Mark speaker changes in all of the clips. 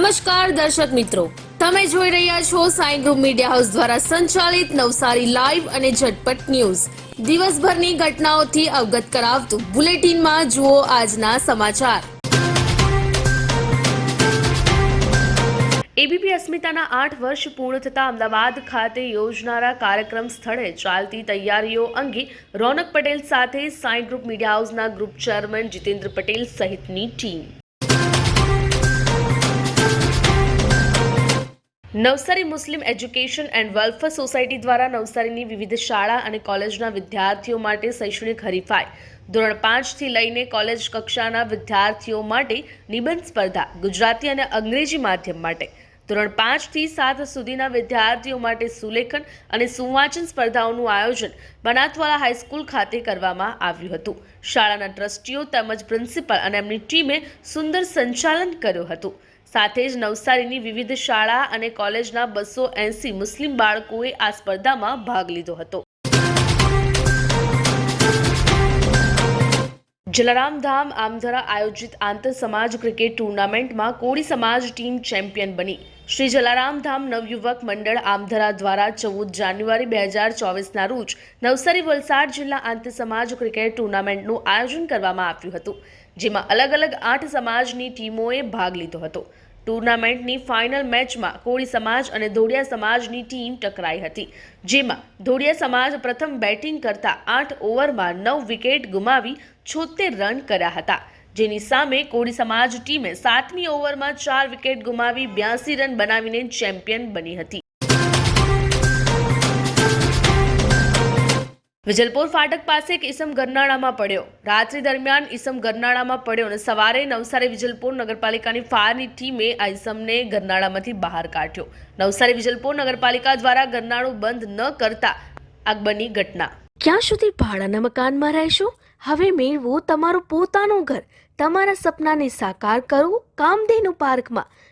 Speaker 1: નમસ્કાર દર્શક મિત્રો. તમે જોઈ રહ્યા છો સાઈ ગ્રુપ મીડિયા હાઉસ દ્વારા સંચાલિત નવસારી લાઈવ અને ઝટપટ ન્યૂઝ. દિવસભરની ઘટનાઓથી અવગત કરાવતું બુલેટિનમાં જુઓ આજના સમાચાર. એબીપી અસ્મિતાના આઠ વર્ષ પૂર્ણ થતા અમદાવાદ ખાતે યોજનારા કાર્યક્રમ સ્થળે ચાલતી તૈયારીઓ અંગે રોનક પટેલ સાથે સાઈ ગ્રુપ મીડિયા હાઉસના ગ્રુપ ચેરમેન જીતેન્દ્ર પટેલ સહિતની team. Navsari Muslim education and welfare society દ્વારા નવસારીની વિવિધ શાળા અને કોલેજના વિદ્યાર્થીઓ માટે શૈક્ષણિક હરીફાઈ. ધોરણ પાંચથી લઈને કોલેજ કક્ષાના વિદ્યાર્થીઓ માટે નિબંધ સ્પર્ધા, ગુજરાતી અને અંગ્રેજી માધ્યમ માટે. ધોરણ પાંચથી સાત સુધીના વિદ્યાર્થીઓ માટે સુલેખન અને સુવાચન સ્પર્ધાઓનું આયોજન બનાતવાલા હાઈસ્કૂલ ખાતે કરવામાં આવ્યું હતું. શાળાના ટ્રસ્ટીઓ તેમજ પ્રિન્સિપલ અને એમની ટીમે સુંદર સંચાલન કર્યું હતું. સાથે જ નવસારીની વિવિધ શાળા અને કોલેજના બસો એંસી મુસ્લિમ બાળકોએ આ સ્પર્ધામાં ભાગ લીધો હતો. જલારામ ધામ આમધરા આયોજિત આંતર સમાજ ક્રિકેટ ટુર્નામેન્ટમાં કોળી સમાજ ટીમ ચેમ્પિયન બની. શ્રી જલારામ ધામ નવયુવક મંડળ આમધરા દ્વારા ચૌદ જાન્યુઆરી બે હજાર ચોવીસના રોજ નવસારી વલસાડ જિલ્લા આંતર સમાજ ક્રિકેટ ટુર્નામેન્ટનું આયોજન કરવામાં આવ્યું હતું. જેમાં અલગ અલગ આઠ સમાજની ટીમોએ ભાગ લીધો હતો. ટુર્નામેન્ટની ફાઇનલ મેચમાં કોળી સમાજ અને ધોડિયા સમાજની ટીમ ટકરાઈ હતી, જેમાં ધોડિયા સમાજ પ્રથમ બેટિંગ કરતા આઠ ઓવરમાં નવ વિકેટ ગુમાવી છોતેર રન કર્યા હતા. જેની સામે કોળી સમાજ ટીમે સાતમી ઓવરમાં ચાર વિકેટ ગુમાવી બ્યાસી રન બનાવીને ચેમ્પિયન બની હતી. વિજલપોર ફાટક પાસે એક ઈસમ ગરનાળામાં પડ્યો. રાત્રિ દરમિયાન ઈસમ ગરનાળામાં પડ્યો અને સવારે નવસારી વિજલપુર નગરપાલિકાની ફાયરની ટીમે આ ઈસમને ગરનાળામાંથી બહાર કાઢ્યો. નવસારી વિજલપુર નગરપાલિકા દ્વારા ગરનાળું બંધ ન કરતા અકબરની ઘટના. ક્યાં સુધી ભાડાના મકાનમાં રહેશો? હવે મેળવો તમારું પોતાનું ઘર. તમારા સપનાને સાકાર કરો કામધેનુ પાર્કમાં.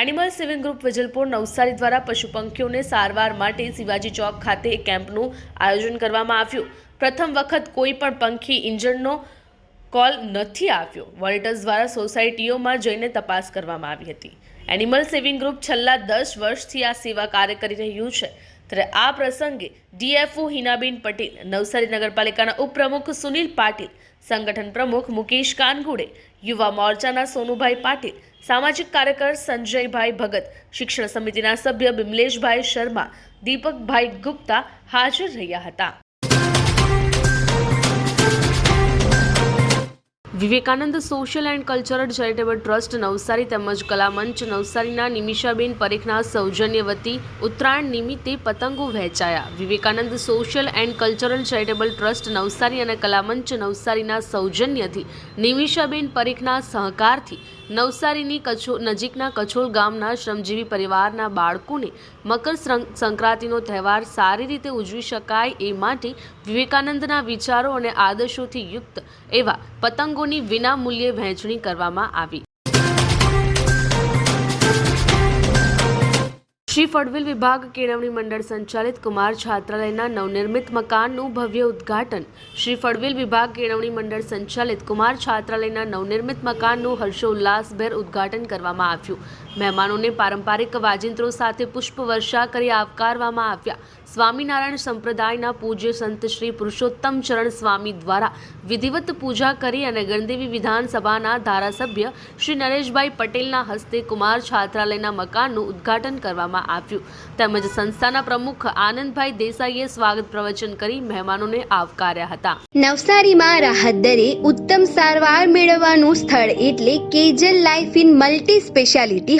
Speaker 1: Animal saving group Vijalpur Navsari દ્વારા પશુ પંખીઓને સારવાર માટે શિવાજી ચોક ખાતે કેમ્પનું આયોજન કરવામાં આવ્યું. પ્રથમ વખત કોઈ પણ પંખી ઇન્જણનો કોલ નથી આવ્યો. વોલ્ટર્સ દ્વારા સોસાયટીઓમાં જઈને તપાસ કરવામાં આવી હતી. એનિમલ સેવિંગ ગ્રુપ છેલ્લા દસ વર્ષથી આ સેવા કાર્ય કરી રહ્યું છે. ત્યારે આ પ્રસંગે ડીએફઓ હિનાબેન પટેલ, નવસારી નગરપાલિકાના ઉપપ્રમુખ સુનિલ પાટીલ, સંગઠન પ્રમુખ મુકેશ કાનગુડે, યુવા મોરચાના સોનુભાઈ પાટીલ સામાજિક કાર્યકર સંજયભાઈ ભગત, શિક્ષણ સમિતિના સભ્ય બિમલેશભાઈ શર્મા, દીપકભાઈ ગુપ્તા હાજર રહ્યા હતા. Vivekanand social and cultural charitable trust Navsari તેમજ કલામંચ નવસારીના નિમિષાબેન પરીખના સૌજન્ય વતી ઉત્તરાયણ નિમિત્તે પતંગો વહેંચાયા. Vivekanand social and cultural charitable trust Navsari અને કલામંચ નવસારીના સૌજન્યથી નિમિષાબેન પરીખના સહકારથી નવસારીની કછો, નજીકના કછોલ ગામના શ્રમજીવી પરિવારના બાળકોને મકર સંક- સંક્રાંતિનો તહેવાર સારી રીતે ઉજવી શકાય એ માટે વિવેકાનંદના વિચારો અને આદર્શોથી યુક્ત એવા પતંગોની વિના મૂલ્યે વહેંચણી કરવામાં આવી. શ્રી ફળવેલ વિભાગ કેળવણી મંડળ સંચાલિત કુમાર છાત્રાલયના નવનિર્મિત મકાનનું ભવ્ય ઉદ્ઘાટન શ્રી ફળવેલ વિભાગ કેળવણી મંડળ સંચાલિત કુમાર છાત્રાલયના નવનિર્મિત મકાનનું હર્ષોલ્લાસભેર ઉદ્ઘાટન કરવામાં આવ્યું. મહેમાનોને પારંપરિક વાજિંત્રો સાથે પુષ્પવર્ષા કરી આવકારવામાં આવ્યા. સ્વામિનારાયણ સંપ્રદાયના પૂજ્ય સંત શ્રી પુરુષોત્તમ ચરણ સ્વામી દ્વારા વિધિવત પૂજા કરી અને ગણદેવી વિધાનસભાના ધારાસભ્ય શ્રી નરેશભાઈ પટેલના હસ્તે કુમાર છાત્રાલયના મકાનનું ઉદ્ઘાટન કરવામાં આવ્યું. તેમજ સંસ્થાના પ્રમુખ આનંદભાઈ દેસાઈએ સ્વાગત પ્રવચન કરી મહેમાનોને આવકાર્યા હતા.
Speaker 2: નવસારીમાં રાહત દરે ઉત્તમ સારવાર મેળવવાનું સ્થળ એટલે Kejal life in multi speciality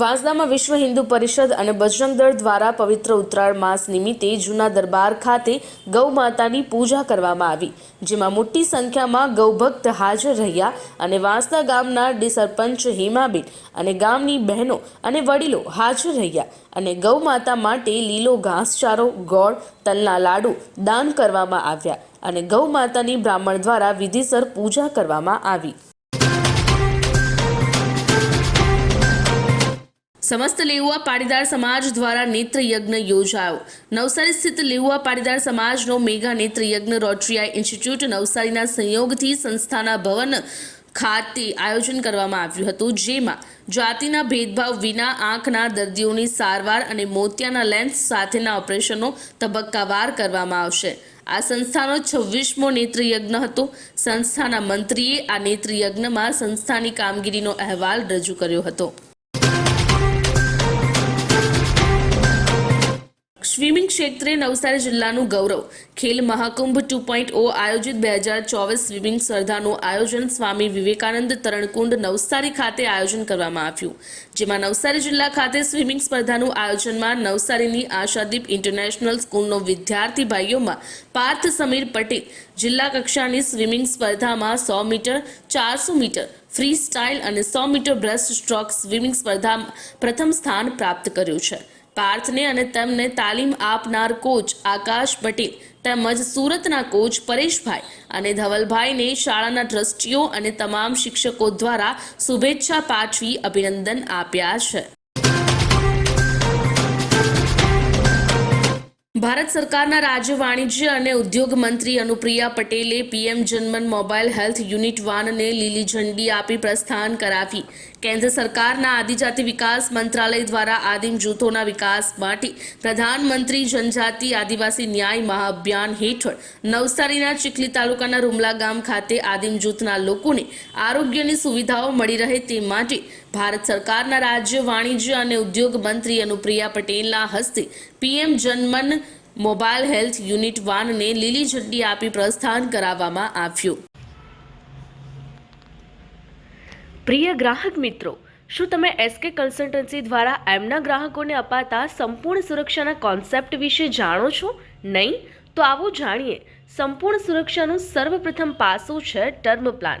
Speaker 1: વાંસદામાં વિશ્વ હિન્દુ પરિષદ અને બજરંગ દળ દ્વારા પવિત્ર ઉત્તરાયણ માસ નિમિત્તે જૂના દરબાર ખાતે ગૌ માતાની પૂજા કરવામાં આવી, જેમાં મોટી સંખ્યામાં ગૌભક્ત હાજર રહ્યા અને વાંસદા ગામના ડી સરપંચ હેમાબેન અને ગામની બહેનો અને વડીલો હાજર રહ્યા અને ગૌ માતા માટે લીલો ઘાસચારો, ગોળ, તલના લાડુ દાન કરવામાં આવ્યા અને ગૌ માતાની બ્રાહ્મણ દ્વારા વિધિસર પૂજા કરવામાં આવી. સમસ્ત લેઉવા પાટીદાર સમાજ દ્વારા નેત્ર યજ્ઞ યોજાયો. નવસારી સ્થિત લેઉવા પાટીદાર સમાજનો મેગા નેત્ર યજ્ઞ રોટરીઆઈ ઇન્સ્ટિટ્યૂટ નવસારીના સંયોગથી સંસ્થાના ભવન ખાતે આયોજન કરવામાં આવ્યું હતું, જેમાં જાતિના ભેદભાવ વિના આંખના દર્દીઓની સારવાર અને મોતિયાના લેન્સ સાથેના ઓપરેશનો તબક્કાવાર કરવામાં આવશે. આ સંસ્થાનો છવ્વીસમો નેત્રયજ્ઞ હતો. સંસ્થાના મંત્રીએ આ નેત્રયજ્ઞમાં સંસ્થાની કામગીરીનો અહેવાલ રજૂ કર્યો હતો. સ્વિમિંગ ક્ષેત્રે નવસારી જિલ્લાનું ગૌરવ. ખેલ મહાકુંભ ટુ પોઈન્ટ ઓ આયોજિત બે હજાર ચોવીસ સ્વિમિંગ સ્પર્ધાનું આયોજન સ્વામી વિવેકાનંદ તરણકુંડ નવસારી ખાતે આયોજન કરવામાં આવ્યું. જેમાં નવસારી જિલ્લા ખાતે સ્વિમિંગ સ્પર્ધાનું આયોજનમાં નવસારીની આશાદીપ ઇન્ટરનેશનલ સ્કૂલનો વિદ્યાર્થી ભાઈઓમાં પાર્થ સમીર પટેલ, જિલ્લા કક્ષાની સ્વિમિંગ સ્પર્ધામાં સો મીટર, ચારસો મીટર, ફ્રી સ્ટાઇલ અને સો મીટર બ્રેસ્ટ સ્ટ્રોક સ્વિમિંગ સ્પર્ધામાં પ્રથમ સ્થાન પ્રાપ્ત કર્યું છે. પાર્થને અને તેમને તાલીમ આપનાર કોચ આકાશ પટેલ તેમજ સુરતના કોચ પરેશભાઈ અને ધવલભાઈને શાળાના ટ્રસ્ટીઓ અને તમામ શિક્ષકો દ્વારા શુભેચ્છા પાઠવી અભિનંદન આપ્યા છે. ભારત સરકારના રાજ્ય વાણિજ્ય અને ઉદ્યોગ મંત્રી અનુપ્રિયા પટેલે PM Janman mobile health unit વાનને લીલી ઝંડી આપી પ્રસ્થાન કરાવી. કેન્દ્ર સરકારના આદિજાતિ વિકાસ મંત્રાલય દ્વારા આદિમ જૂથોના વિકાસ માટે પ્રધાનમંત્રી જનજાતિ આદિવાસી ન્યાય મહાઅભિયાન હેઠળ નવસારીના ચીખલી તાલુકાના રૂમલા ગામ ખાતે આદિમ જૂથના લોકોને આરોગ્યની સુવિધાઓ મળી રહે તે માટે ભારત સરકારના રાજ્ય વાણિજ્ય અને ઉદ્યોગ મંત્રી અનુપ્રિયા પટેલના હસ્તે PM Janman mobile health unit વાનને લીલી ઝંડી આપી પ્રસ્થાન કરાવવામાં આવ્યું. પ્રિય ગ્રાહક મિત્રો, શું તમે એસકે કન્સલ્ટન્સી દ્વારા એમના ગ્રાહકોને અપાતા સંપૂર્ણ સુરક્ષાના કોન્સેપ્ટ વિશે જાણો છો? નહીં? તો આવો જાણીએ. સંપૂર્ણ સુરક્ષાનું સર્વપ્રથમ પાસું છે ટર્મ પ્લાન.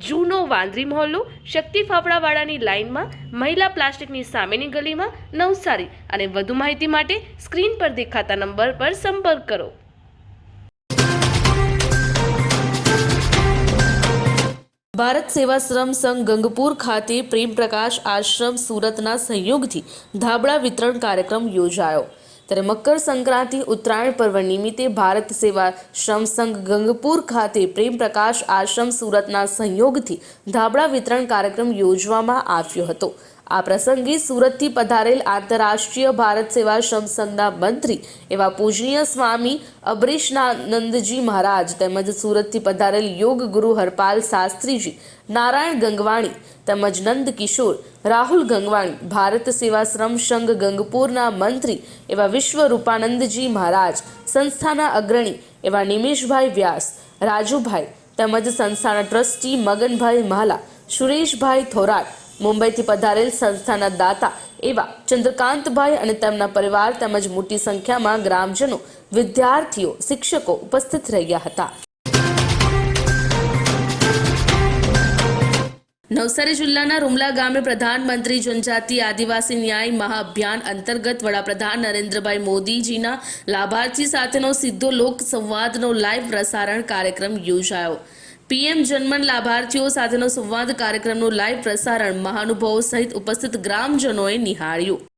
Speaker 1: જૂનો વાંદરી મહોલ્લો શક્તિ ફાફડાવાળાની લાઇનમાં, મહિલા પ્લાસ્ટિકની સામેની ગલીમાં નવસારી અને વધુ માહિતી માટે સ્ક્રીન પર દેખાતા નંબર પર સંપર્ક કરો. ભારત સેવાશ્રમ સંઘ ગંગપુર ખાતે પ્રેમ પ્રકાશ આશ્રમ સુરતના સહયોગથી ધાબળા વિતરણ કાર્યક્રમ યોજાયો. ત્યારે મકર સંક્રાંતિ ઉત્તરાયણ પર્વ નિમિત્તે ભારત સેવા શ્રમ સંઘ ગંગપુર ખાતે પ્રેમ પ્રકાશ આશ્રમ સુરતના સહયોગથી ધાબળા વિતરણ કાર્યક્રમ યોજવામાં આવ્યો હતો. આ પ્રસંગે સુરતથી પધારેલ આંતરરાષ્ટ્રીય ભારત સેવા શ્રમ સંઘના મંત્રી એવા પૂજનીય સ્વામી અબરીશનાનંદજી મહારાજ તેમજ સુરતથી પધારેલ યોગ ગુરુ હરપાલ શાસ્ત્રીજી નારાયણ ગંગવાણી તેમજ નંદ કિશોર, રાહુલ ગંગવાણી, ભારત સેવાશ્રમ સંઘ ગંગપુરના મંત્રી એવા વિશ્વ રૂપાનંદજી મહારાજ, સંસ્થાના અગ્રણી એવા નિમેશભાઈ વ્યાસ, રાજુભાઈ તેમજ સંસ્થાના ટ્રસ્ટી મગનભાઈ મહાલા, સુરેશભાઈ થોરાટ મુંબઈથી પધારેલ સંસ્થાના દાતા એવા ચંદ્રકાંતભાઈ અને તેમના પરિવાર તેમજ મોટી સંખ્યામાં ગ્રામજનો, વિદ્યાર્થીઓ, શિક્ષકો ઉપસ્થિત રહ્યા હતા. નવસારી જિલ્લાના રૂમલા ગામે પ્રધાનમંત્રી જનજાતિ આદિવાસી ન્યાય મહાઅભિયાન અંતર્ગત વડાપ્રધાન નરેન્દ્રભાઈ મોદીજીના લાભાર્થી સાથેનો સીધો લોક સંવાદનો લાઈવ પ્રસારણ કાર્યક્રમ યોજાયો. પીએમ જન્મન લાભાર્થીઓ સાથેનો સંવાદ કાર્યક્રમનું લાઈવ પ્રસારણ મહાનુભાવો સહિત ઉપસ્થિત ગ્રામજનોએ નિહાળ્યું.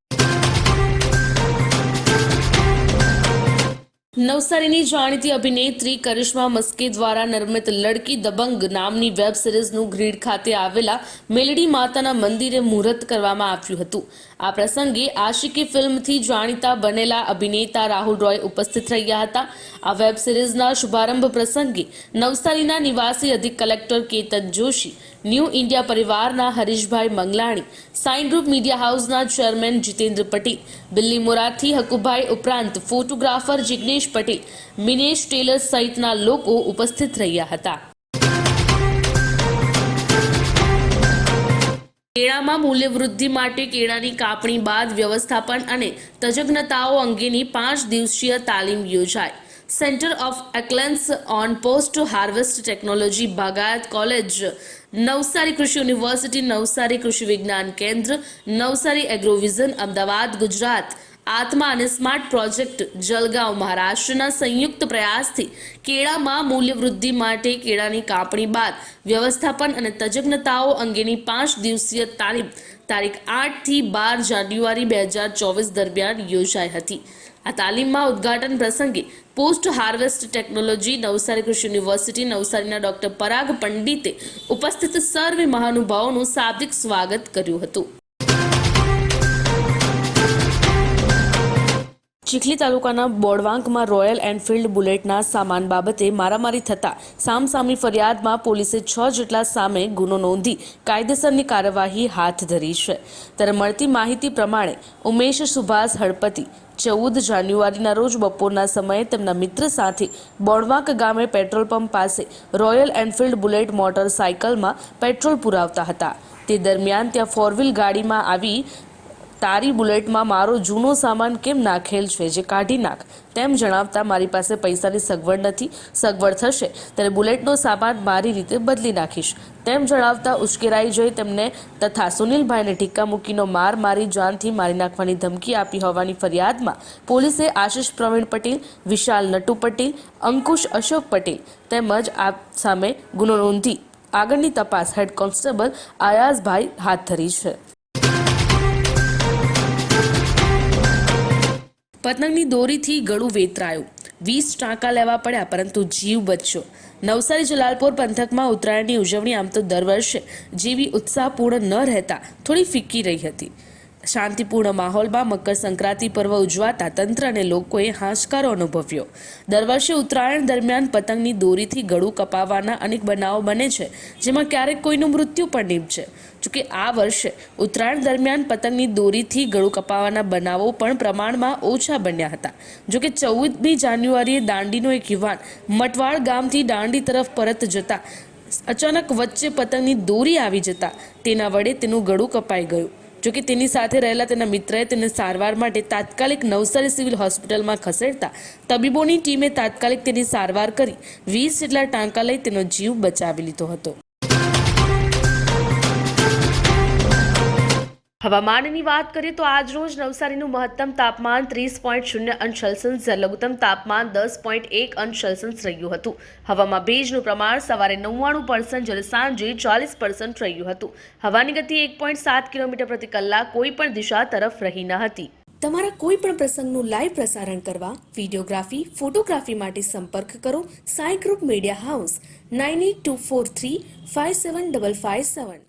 Speaker 1: નવસારીની જાણીતી અભિનેત્રી કરિશ્મા મસ્કે દ્વારા નિર્મિત લડકી દબંગ નામની વેબ સિરીઝનું ગ્રીડ ખાતે આવેલા મેલડી માતાના મંદિરે મુહૂર્ત કરવામાં આવ્યું હતું. આ પ્રસંગે આશિકી ફિલ્મથી જાણીતા બનેલા અભિનેતા રાહુલ રોય ઉપસ્થિત રહ્યા હતા. આ વેબ સિરીઝના શુભારંભ પ્રસંગે નવસારીના નિવાસી અધિક collector Ketan Joshi, new India પરિવારના હરીશભાઈ મંગલાણી, સાઇન ગ્રુપ મીડિયા હાઉસના ચેરમેન જીતેન્દ્ર પટેલ, બિલ્લી મોરાથી હકુભાઈ ઉપરાંત ફોટોગ્રાફર જિગ્નેશ પટેલ, મિનેશ ટેલર સહિતના લોકો ઉપસ્થિત રહ્યા હતા. કેળામાં મૂલ્યવૃદ્ધિ માટે કેળાની કાપણી બાદ વ્યવસ્થાપન અને તજજ્ઞતાઓ અંગેની પાંચ દિવસીય તાલીમ યોજાઈ centre of excellence on post harvest technology બાગાયત કોલેજ, નવસારી કૃષિ યુનિવર્સિટી, નવસારી કૃષિ વિજ્ઞાન કેન્દ્ર, નવસારી એગ્રોવિઝન, અમદાવાદ, ગુજરાત. આત્મા અને સ્માર્ટ પ્રોજેક્ટ જલગાંવ મહારાષ્ટ્રના સંયુક્ત પ્રયાસથી કેળામાં મૂલ્યવૃદ્ધિ માટે કેળાની કાપણી બાદ વ્યવસ્થાપન અને તજજ્ઞતાઓ અંગેની પાંચ દિવસીય તાલીમ તારીખ આઠથી બાર જાન્યુઆરી બે હજાર ચોવીસ દરમિયાન યોજાઈ હતી. આ તાલીમમાં ઉદ્ઘાટન પ્રસંગે પોસ્ટ હાર્વેસ્ટ ટેકનોલોજી, નવસારી કૃષિ યુનિવર્સિટી, નવસારીના ડોક્ટર પરાગ પંડિતે ઉપસ્થિત સર્વે મહાનુભાવોનું શાબ્દિક સ્વાગત કર્યું હતું. ચીખલી તાલુકાના બોડવાંકમાં રોયલ એનફિલ્ડ બુલેટના સામાન બાબતે મારામારી થતાં સામસામી ફરિયાદમાં પોલીસે છ જેટલા સામે ગુનો નોંધી કાયદેસરની કાર્યવાહી હાથ ધરી છે. ત્યારે મળતી માહિતી પ્રમાણે ઉમેશ સુભાષ હળપતિ ચૌદ જાન્યુઆરીના રોજ બપોરના સમયે તેમના મિત્ર સાથે બોડવાંક ગામે પેટ્રોલ પંપ પાસે રોયલ એનફિલ્ડ બુલેટ મોટરસાયકલમાં પેટ્રોલ પુરાવતા હતા. તે દરમિયાન ત્યાં ફોર વ્હીલ ગાડીમાં આવી તારી બુલેટમાં મારો જૂનો સામાન કેમ નાખેલ છે? જે કાઢી નાખ. તેમ જણાવતા મારી પાસે પૈસાની સગવડ નથી. સગવડ થશે. ત્યારે બુલેટનો સામાન મારી રીતે બદલી નાખીશ. તેમ જણાવતા ઉશ્કેરાઈ જઈ તેમને તથા સુનિલભાઈને ઠીક્કા મૂકીનો માર મારી જાનથી મારી નાખવાની ધમકી આપી હોવાની ફરિયાદમાં પોલીસે આશિષ પ્રવીણ પટેલ, વિશાલ નટુ પટેલ, અંકુશ અશોક પટેલ તેમજ આ સામે ગુનો નોંધી આગળની તપાસ હેડ કોન્સ્ટેબલ આયાઝભાઈ હાથ ધરી છે. પતંગની દોરીથી ગળું વેતરાયું. વીસ ટાંકા લેવા પડ્યા, પરંતુ જીવ બચ્યો. નવસારી જલાલપોર પંથકમાં ઉત્તરાયણની ઉજવણી આમ તો દર વર્ષે. જેવી ઉત્સાહપૂર્ણ ન રહેતા, થોડી ફિક્કી રહી હતી. શાંતિપૂર્ણ માહોલમાં મકર સંક્રાંતિ પર્વ ઉજવાતા તંત્ર અને લોકોએ હાશકારો અનુભવ્યો. દર વર્ષે ઉત્તરાયણ દરમિયાન પતંગની દોરીથી ગળું કપાવવાના અનેક બનાવો બને છે, જેમાં ક્યારેક કોઈનું મૃત્યુ પણ નીપજે. જોકે આ વર્ષે ઉત્તરાયણ દરમિયાન પતંગની દોરીથી ગળું કપાવવાના બનાવો પણ પ્રમાણમાં ઓછા બન્યા હતા. જોકે ચૌદમી જાન્યુઆરીએ દાંડીનો એક યુવાન મટવાડ ગામથી દાંડી તરફ પરત જતા અચાનક વચ્ચે પતંગની દોરી આવી જતા તેના વડે તેનું ગળું કપાઈ ગયું. જોકે તેની સાથે રહેલા તેના મિત્રએ તેને સારવાર માટે તાત્કાલિક નવસારી સિવિલ હોસ્પિટલમાં ખસેડતા તબીબોની ટીમે તાત્કાલિક તેની સારવાર કરી વીસ જેટલા ટાંકા લઈ તેનો જીવ બચાવી લીધો હતો. હવામાનની વાત કરીએ તો આજ રોજ નવસારીનું મહત્તમ તાપમાન ત્રીસ પોઈન્ટ શૂન્ય અંશ સેલ્સિયસ, લઘુત્તમ તાપમાન દસ પોઈન્ટ એક અંશ સેલ્સિયસ રહ્યું હતું. હવામાં ભેજનું પ્રમાણ સવારે નવ્વાણું પર્સન્ટ જ્યારે સાંજે ચાલીસ પર્સન્ટ રહ્યું હતું. હવાની ગતિ એક પોઈન્ટ સાત કિલોમીટર પ્રતિ કલાક કોઈ પણ દિશા તરફ રહી ન હતી.
Speaker 3: તમારા કોઈ પણ પ્રસંગનું લાઈવ પ્રસારણ કરવા વિડીયોગ્રાફી, ફોટોગ્રાફી માટે સંપર્ક કરો Sai group media house, nine eight two four three five seven double five seven.